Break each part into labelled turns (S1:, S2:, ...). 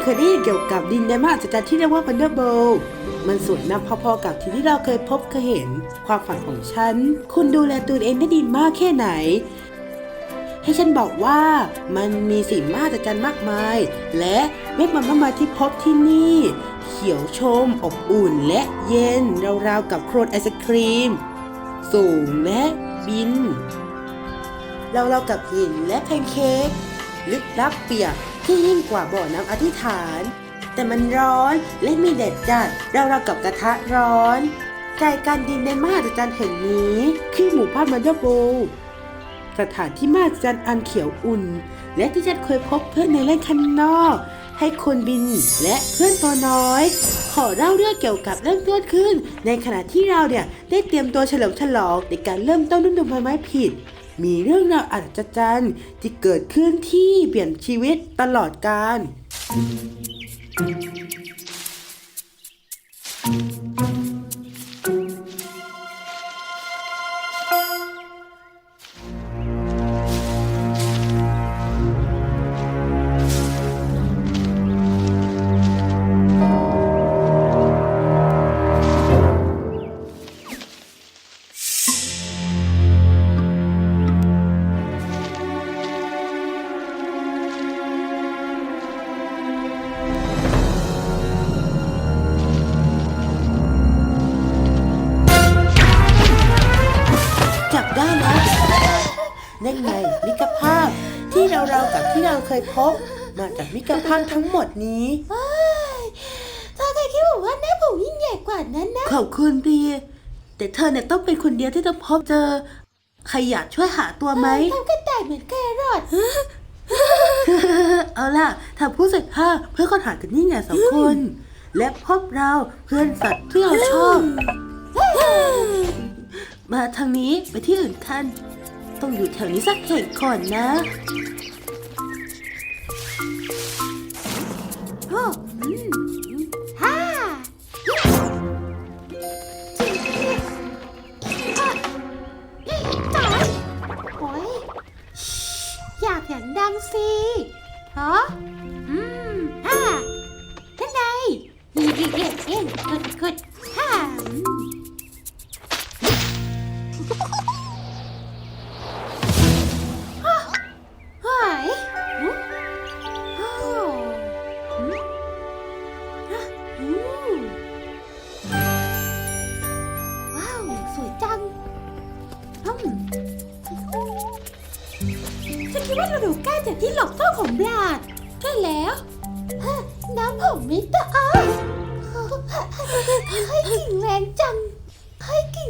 S1: คุณเคยได้ยินเกี่ยวกับดินแดนมหัศจรรย์ที่เรียกว่าพันเดอร์โบลมันสวยนะพอๆกับที่ที่เราเคยพบเคยเห็น ความฝันของฉัน คุณดูแลตัวเองได้ดีมากแค่ไหน ให้ฉันบอกว่ามันมีสิ่งมหัศจรรย์มากมาย และเม็ดมันมากมายที่พบที่นี่ เขียวชม อบอุ่นและเย็นราวๆกับโครนไอศครีม สูงและบินเราเรากับหินและแพนเค้กลึกลับเปียก ที่ยิ่งกว่าบ่อน้ำอธิษฐาน แต่มันร้อนและมีแดดจัดเราเรากับกระทะร้อนใจการดินในมหัศจรรย์แห่งนี้คือหมู่บ้านมันเดอร์โบสถานที่มหัศจรรย์อันเขียวอุ่น และที่ฉันเคยพบเพื่อนในเล่นข้างนอก ให้คนบินและเพื่อนตัวน้อย ขอเล่าเรื่องเกี่ยวกับเริ่มต้นขึ้น ในขณะที่เราเนี่ยได้เตรียมตัวเฉลิมฉลองในการเริ่มต้นฤดูใบไม้ผลิ มีเรื่องราวอัศจรรย์ที่เกิดขึ้นที่เปลี่ยนชีวิตตลอดกาล เราเคยพบ มาจากมิตรภาพทั้งหมดนี้
S2: เธอเคยคิดว่าหน้าผมยิ่งใหญ่กว่านั้นนะ
S1: ขอบคุณดีแต่เธอเนี่ยต้องเป็นคนเดียวที่จะพบเจอ ใครอยากช่วยหาตัวไหม
S2: ทำกระต่ายเหมือนแครอท
S1: เอาล่ะถ้าผู้เสร็จภาพเพื่อค้นหากันนี่ไงสองคน และพบเราเพื่อนสัตว์ที่เราชอบ มาทางนี้ไปที่อื่นกัน ต้องอยู่แถวนี้สักแห่งก่อนนะ
S2: โอ้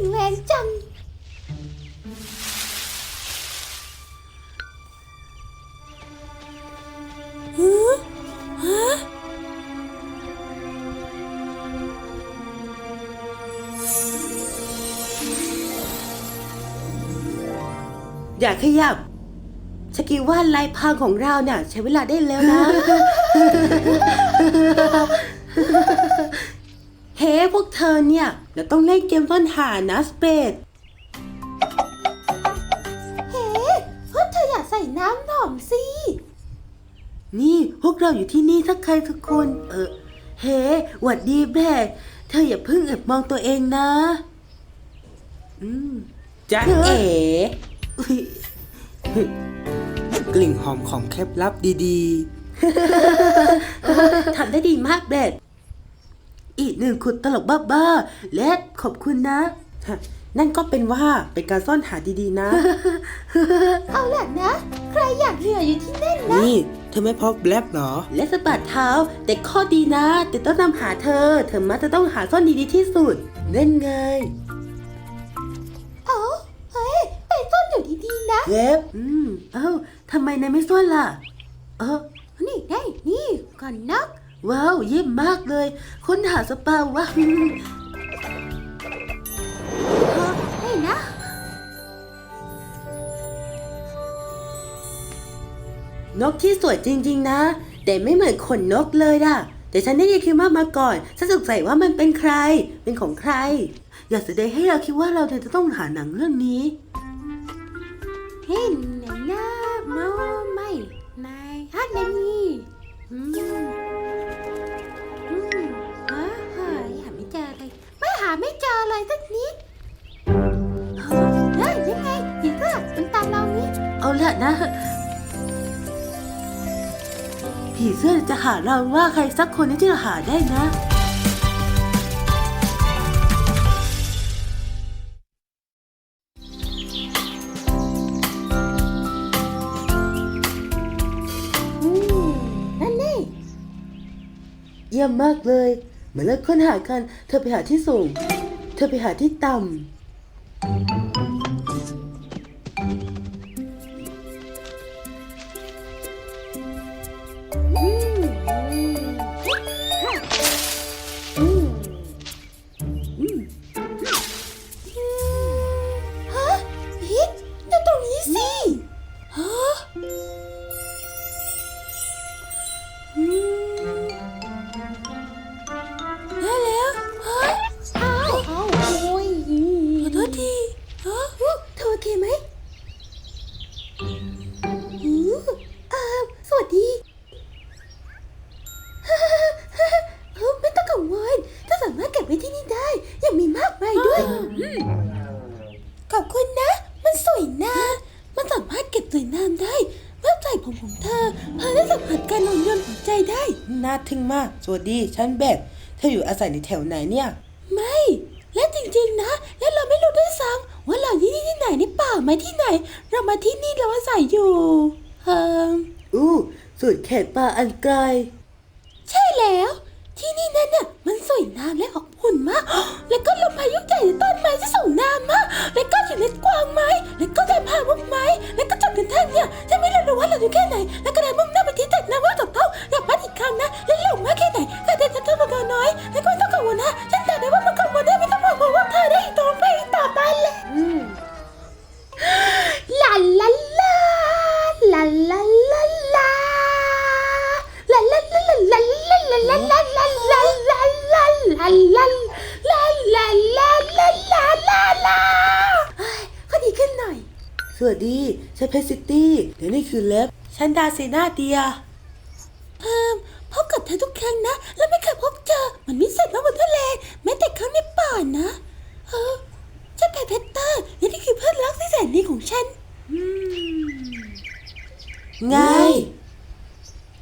S2: งแรงจังฮะฮะ
S1: อย่าขยับฉันคิดว่าลายพรางของเราเนี่ยใช้เวลาได้แล้วนะ เฮ้พวกเธอเนี่ย เราต้องเล่นเกมต้นหานะสเปด
S2: เฮ้พวกเธออยากใส่น้ำหอมสิ
S1: นี่พวกเราอยู่ที่นี่สักใครสักคน เออ เฮ้หวัดดีแบกเธออย่าเพิ่งแอบมองตัวเองนะ อืมจ๊ะเอ๋อุ๊ยกลิ่นหอมของเคล็ดลับดีๆ ทำได้ดีมากแบด อีกหนึ่งขุดตลกบ้าๆและขอบคุณนะ นั่นก็เป็นว่าเป็นการซ่อนหาดีๆนะ
S2: เอาล่ะนะ ใครอยากเหนื่อยอยู่ที่นั่นนะ
S1: นี่ เธอไม่พบแบล็บเหรอ และสะบัดเท้า แต่ข้อดีนะ แต่ต้องนำหาเธอ เธอมักจะต้องหาซ่อนดีๆที่สุดเล่นไง
S2: เอ้าเฮ้ย ไปซ่อนอยู่ดีๆนะ
S1: เล็บอืม เอ้าทำไมนายไม่ซ่อนล่ะ เออ
S2: นี่ได้นี่ก่อนนัก
S1: ว้าวเยี่ยมมากเลย ค้นหาสปาว่า
S2: ให้นะ
S1: นกที่สวยจริง ๆ นะ แต่ไม่เหมือนขนนกเลยล่ะแต่ฉันได้ยินคิดว่ามาก่อนฉันสงสัยว่ามันเป็นใคร เป็นของใคร อย่าแสดงให้เราคิดว่าเราจะต้องหาหนังเรื่องนี้
S2: เห็นนะโนไม่นายฮัน เจอเลยสักนิดเฮ้ยยังไงผีเสื้อมันตามเรานี่
S1: เอาละนะ ผีเสื้อจะหาเราว่าใครสักคนที่เราหาได้นะ
S2: อืมนั่นนี่
S1: เยี่ยมมากเลย มาเลิกค้นหากัน เธอไปหาที่สูง เธอไปหาที่ต่ำ
S2: ขอบคุณนะ มันสวยนะ มันสามารถเก็บสวยงามได้เมื่อใส่ผมของเธอพาได้สัมผัสการหล่นโยนหัวใจได้
S1: น่าทึ่งมาก สวัสดี ฉันเบสเธออยู่อาศัยในแถวไหนเนี่ย
S2: ไม่ และจริงๆนะ และเราไม่รู้ด้วยซ้ำว่าเราที่นี่ที่ไหนในป่าไหมที่ไหน เรามาที่นี่เราอาศัยอยู่เอ่อ
S1: อู้สุดเขตป่าอันไกล
S2: ใช่แล้ว ที่นี่นั่นน่ะมันสวยงามและอบอุ่นมาก
S1: เดี๋ยวนี่คือเล็บ ฉันดาเซนาเดีย
S2: เพิ่มพบกับเธอทุกครั้งนะ แล้วไม่เคยพบเจอ มันวิเศษมากบนทะเลแม้แต่ครั้งในป่านะ เออฉันแพเพตเตอร์และนี่คือเพื่อนรักที่แสนดีของฉัน
S1: ไง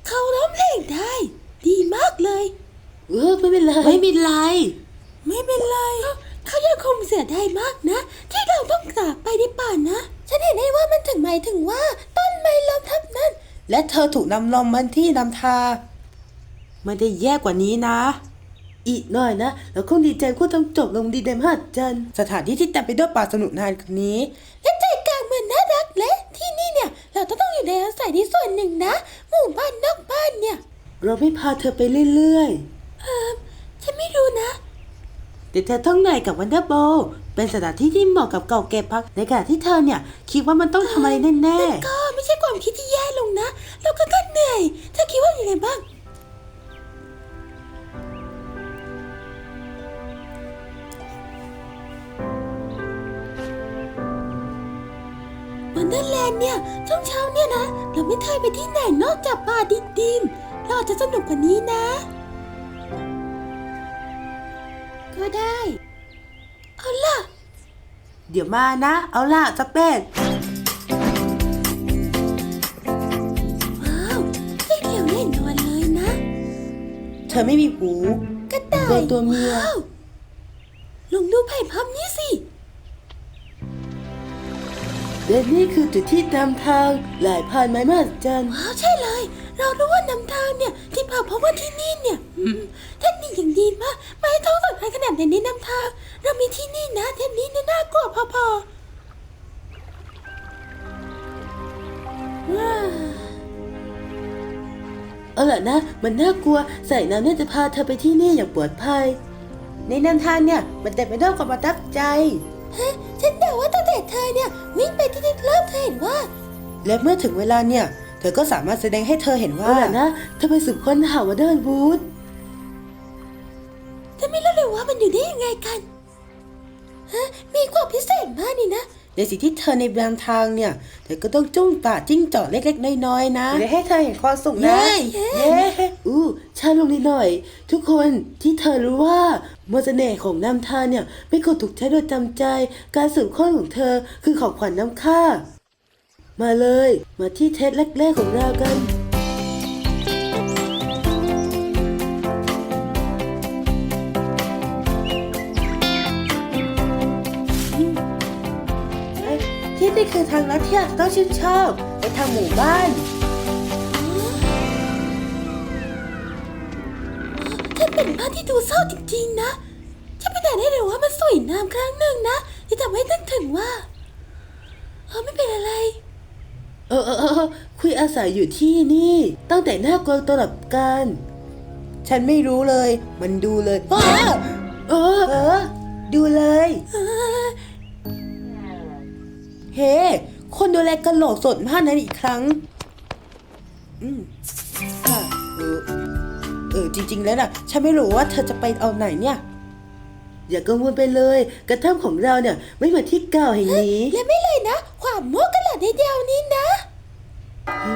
S2: เขาร้องเพลงได้ ดีมากเลย
S1: เออไม่เป็นไร ไม่เป็นไร
S2: ไม่เป็นไร เขายังคงเสียดายมากนะ ที่เราต้องจากไปในป่านะ ฉันเห็นได้ว่ามันถึงหมายถึงว่าต้นไม้ ล้มทับนั้น
S1: และเธอถูกนำลมมันที่นำทาไม่ได้แย่กว่านี้นะ อีกหน่อยนะแล้วคงดีใจคู่ต้องจบลงดีเดมหัดจันสถานที่ที่เต็มไปด้วยป่าสนุกนานนี้
S2: และใจกลางเมืองน่ารักและที่นี่เนี่ย เราต้องต้องอยู่ในอาศัยที่ส่วนหนึ่งนะหมู่บ้านนอกบ้านเนี่ย
S1: เราไม่พาเธอไปเรื่อย
S2: เออฉันไม่รู้นะ
S1: ๆแต่เธอต้องเหนื่อยกับวันเดอร์โบเป็นสถานที่ที่เหมาะกับเก่าเก็บพักในขณะที่เธอเนี่ย คิดว่ามันต้องทำอะไรแน่
S2: ก็ ไม่ใช่ความคิดที่แย่ลงนะ เราก็ก็เหนื่อยเธอคิดว่าอย่างไรบ้าง วันเดอร์แลนด์เนี่ย ช่วงเช้าเนี่ยนะ เราไม่เคยไปที่ไหนนอกจากป่าดิบดิมเราอาจจะสนุกกว่านี้นะ ก็ได้ เอาล่ะ
S1: เดี๋ยวมานะ เอาล่ะจะเป็ด
S2: อ
S1: ไม่มีหู
S2: กระต่าย
S1: ตัวตัวเมีย
S2: ว้าวลองดูไผ่พับนี้สิ
S1: และนี่คือจุดที่นำทางหลายผ่านไม้มหัศจรรย์
S2: ว้าวใช่เลย เรารู้ว่านำทางเนี่ยที่พาเพราะว่าที่นี่เนี่ยอืมเทคนิคอย่างดีมากไม่ให้ท้องสัตว์ขนาดไหนนี้นำทาง เรามีที่นี่นะเทคนิคเนี่ยน่ากลัวพอๆว้าว
S1: เอาล่ะนะ มันน่ากลัวใส่น้ำเนี่ยจะพาเธอไปที่นี่อย่างปลอดภัย ในนันทานเนี่ยมันเต็มไปด้วยความประทับใจ
S2: ฮะฉันเดาว่าตั้งแต่เธอเนี่ยวิ่งไปที่นี่เริ่มเธอเห็นว่า
S1: และเมื่อถึงเวลาเนี่ย เธอก็สามารถแสดงให้เธอเห็นว่าเอาล่ะนะเธอไปสืบค้นหาว่าเดินบูธ
S2: ฉันไม่รู้เลยว่ามันอยู่ได้ยังไงกัน
S1: ในสิ่งที่เธอในบางทางเนี่ยเธอก็ต้องจุ้งตาจิ้งจอกเล็กๆน้อยๆนะจะให้เธอเห็นความสุขนะ
S2: เย้
S1: เย้อู้ช้าลงนิดหน่อย ทุกคนที่เธอรู้ว่ามนต์เสน่ห์ของน้ำทานเนี่ย ไม่ควรถูกใช้โดยจำใจ การสืบค้นของเธอคือของขวัญน้ำค่า มาเลย มาที่เทสแรกๆของเรากัน นี่คือทางลัดที่อาจจะต้องชื่นชอบไปทางหมู่บ้าน
S2: ฉันเป็นบ้านที่ดูเศร้าจริงๆนะฉันไม่ได้ได้เลยว่ามันสวยงามครั้งหนึ่งนะ ที่ทำให้นึกถึงว่าเออไม่เป็นอะไร
S1: เออเออเออเออคุยอาศัยอยู่ที่นี่ ตั้งแต่หน้ากลางตลับกัน ฉันไม่รู้เลย มันดูเลยอ้าเออเออ ดูเลย เฮ้ คนดูแลกระโหลกสดมากนั้นอีกครั้ง อืมอะเออเออจริง ๆ แล้วน่ะ ฉันไม่รู้ว่าเธอจะไปเอาไหนเนี่ย อย่ากังวลไปเลย กระท่อมของเราเนี่ย ไม่เหมือนที่เก่าแห่งนี้
S2: และไม่เลยนะ ความโมกกระหลาดเดียวนี้นะ
S1: ฮะ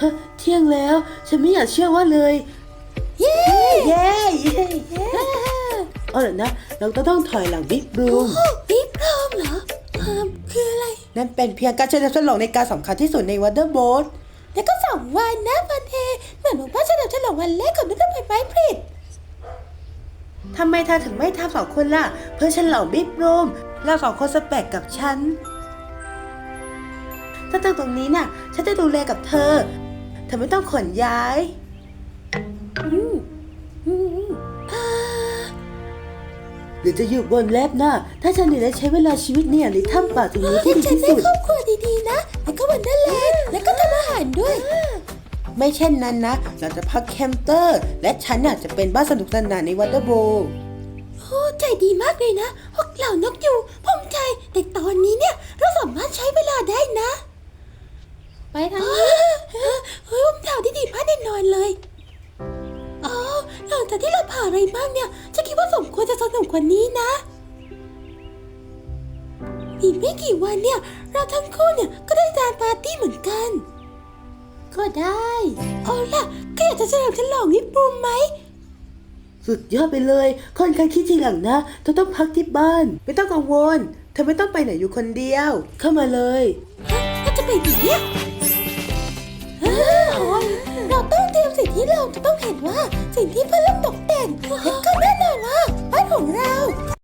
S1: ฮะเที่ยงแล้ว ฉันไม่อยากเชื่อว่าเลย
S2: เย้
S1: เย้ เย้ เย้เอาล่ะนะ เราต้องต้องถอยหลังบิ๊กบลูม
S2: โอ้บิ๊กพร้อมเหรอเอิ่มคืออะไร
S1: นั่นเป็นเพียงการเฉลิมฉลองในการสำคัญที่สุดในวันเดอร์โบส
S2: แล้วก็สองวันนะพันเทเหมือนหมู่บ้านเฉลิมฉลองวันแรกของนักไฟไม้ผลิต
S1: ทำไมเธอถึงไม่ทำสองคนล่ะ เพื่อฉลองบิ๊กบลูมเราสองคนสเปกกับฉัน ถ้าตั้งตรงนี้น่ะ ฉันจะดูแลกับเธอ เธอไม่ต้องขนย้าย หรือจะอยู่บนแลบหน้า ถ้าฉันเนี่ยได้ใช้เวลาชีวิตเนี่ยในถ้ำป่าตรงนี้ที่ดี
S2: ฉัน
S1: ที่
S2: ได้
S1: สุด
S2: ครอบครัวดีๆนะ แล้วก็วันเดอร์แลนด์แล้วก็ทำอาหารด้วย
S1: ไม่เช่นนั้นนะ เราจะพักแคมเตอร์ และฉันน่ะจะเป็นบ้านสนุกสนานในวันเดอร์โบ
S2: โอ้ใจดีมากเลยนะพวกเหล่านกยูงผมใจแต่ตอนนี้เนี่ย เราสามารถใช้เวลาได้นะ ไปทางนี้เฮ้ยผมเท่าที่ดีมากแน่นอนเลย อ๋อหลังจากที่เราผ่านอะไรบ้างเนี่ยฉันคิดว่าสมควรจะสนุกกว่านี้นะอีกไม่กี่วันเนี่ย เราทั้งคู่เนี่ยก็ได้จานปาร์ตี้เหมือนกัน ก็ได้เอาล่ะก็อยากจะเฉลิมฉลองวิปรุมไหม
S1: สุดยอดไปเลยคนใครคิดทีหลังนะเธอต้องพักที่บ้าน ไม่ต้องกังวล เธอไม่ต้องไปไหนอยู่คนเดียว เข้ามาเลย
S2: ฮะก็จะเป็นอย่างเนี้ย ที่เราจะต้องเห็นว่าสิ่งที่เพื่อนเล่นตกแต่งและก็แน่นอนว่าบ้านของเรา